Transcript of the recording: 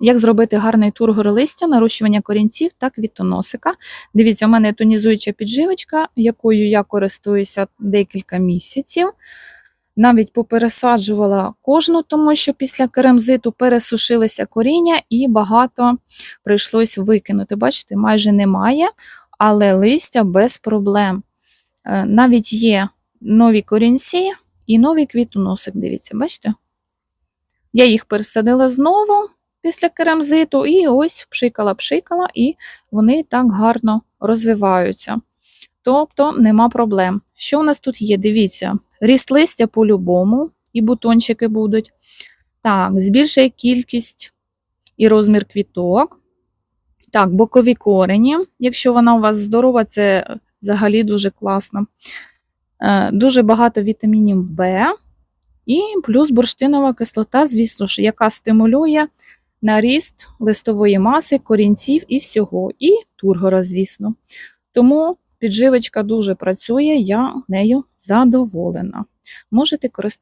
Як зробити гарний тургор листя, нарощування корінців та квітоносика. Дивіться, у мене тонізуюча підживочка, якою я користуюся декілька місяців. Навіть попересаджувала кожну, тому що після керамзиту пересушилися коріння і багато прийшлось викинути. Бачите, майже немає, але листя без проблем. Е, Навіть є нові корінці і новий квітоносик. Дивіться, бачите? Я їх пересадила знову після керамзиту, і ось пшикала-пшикала, і вони так гарно розвиваються. Тобто нема проблем. Що у нас тут є? Дивіться, ріст листя по-любому, і бутончики будуть. Так, збільшує кількість і розмір квіток. Так, бокові корені. Якщо вона у вас здорова, це взагалі дуже класно. Е, Дуже багато вітамінів В. І плюс бурштинова кислота, звісно ж, яка стимулює на ріст листової маси, корінців і всього, і тургора, звісно. Тому підживочка дуже працює, я нею задоволена. Можете користуватися.